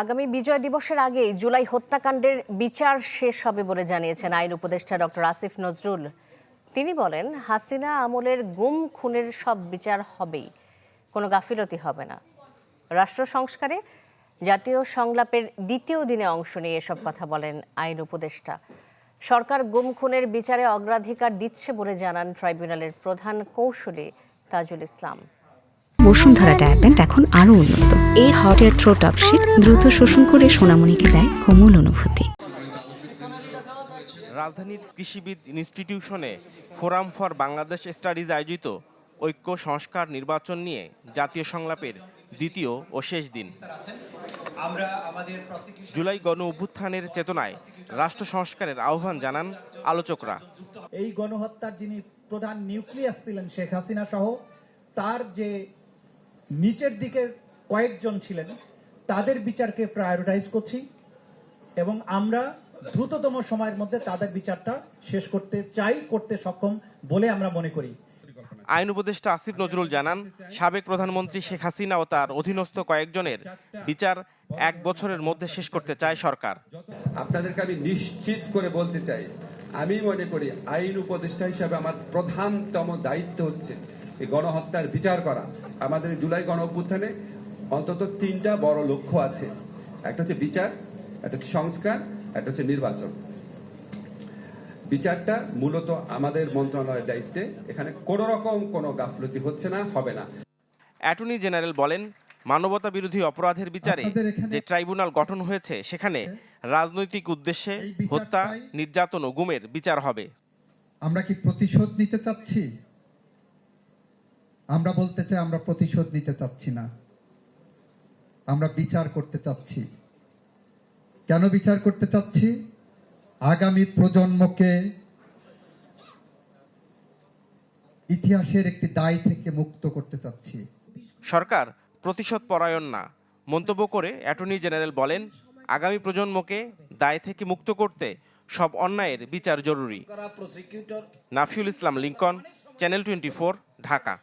আগামী বিজয় দিবসের আগে জুলাই হত্যাকাণ্ডের বিচার শেষ হবে বলে জানিয়েছেন আইন উপদেষ্টা ডক্টর আসিফ নজরুল। তিনি বলেন, হাসিনা আমলের গুম খুনের সব বিচার হবেই, কোনো গাফিলতি হবে না। রাষ্ট্র সংস্কারে জাতীয় সংলাপের দ্বিতীয় দিনে অংশ নিয়ে এসব কথা বলেন আইন উপদেষ্টা। সরকার গুম খুনের বিচারে অগ্রাধিকার দিচ্ছে বলে জানান ট্রাইব্যুনালের প্রধান কৌশলী তাজুল ইসলাম। বসুন্ধরা ডায়াপেন্ট এখন আরও উন্নত। এই হট এয়ার থ্রো টপ শীত দ্রুত শোষণ করে সোনামণিকে দেয় কোমল অনুভূতি। রাজধানীর কৃষিবিদ ইনস্টিটিউশনে ফোরাম ফর বাংলাদেশ স্টাডিজ আয়োজিত ঐক্য সংস্কার নির্বাচন নিয়ে জাতীয় সংলাপের দ্বিতীয় ও শেষ দিন। আমরা জুলাই গণ অভ্যুত্থানের চেতনায় রাষ্ট্র সংস্কারের আহ্বান জানান আলোচকরা। এই গণহত্যার যিনি প্রধান নিউক্লিয়াস ছিলেন শেখ হাসিনা সহ তার যে নিচের দিকের কয়েকজন ছিলেন তাদের বিচারকে প্রায়োরিটাইজ করছি এবং আমরা দ্রুততম সময়ের মধ্যে তাদের বিচারটা শেষ করতে চাই করতে সক্ষম বলে আমরা মনে করি। আইন উপদেষ্টা আসিফ নজরুল জানান সাবেক প্রধানমন্ত্রী শেখ হাসিনা ও তার অধীনস্থ কয়েকজনের বিচার এক বছরের মধ্যে শেষ করতে চায় সরকার। আপনাদেরকে আমি নিশ্চিত করে বলতে চাই আমি মনে করি আইন উপদেষ্টা হিসাবে আমার প্রধানতম দায়িত্ব হচ্ছে এই গণহত্যার বিচার করা। আমাদের জুলাই গণ অভ্যুত্থানে অন্তত তিনটা বড় লক্ষ্য আছে। একটা হচ্ছে বিচার একটা হচ্ছে সংস্কার একটা হচ্ছে নির্বাচন। বিচারটা মূলত আমাদের মন্ত্রণালয়ের দায়িত্বে। এখানে কোনো রকম কোনো গাফলতি হচ্ছে না হবে না। অ্যাটর্নি জেনারেল বলেন মানবতা বিরোধী অপরাধের বিচারে যে ট্রাইব্যুনাল গঠন হয়েছে সেখানে রাজনৈতিক উদ্দেশ্যে হত্যা নির্যাতন ও গুমের বিচার হবে। আমরা কি প্রতিশোধ নিতে চাচ্ছি? আমরা বলতে চাই আমরা প্রতিশোধ নিতে চাচ্ছি না। আমরা বিচার করতে চাচ্ছি। কেন বিচার করতে চাচ্ছি? আগামী প্রজন্মকে ইতিহাসের একটি দায় থেকে মুক্ত করতে চাচ্ছি। সরকার প্রতিশোধ পরায়ণ না। মন্তব্য করে অ্যাটর্নি জেনারেল বলেন আগামী প্রজন্মকে দায় থেকে মুক্ত করতে সব অন্যায়ের বিচার জরুরি। Nafiul Islam Lincoln channel twenty Dhaka.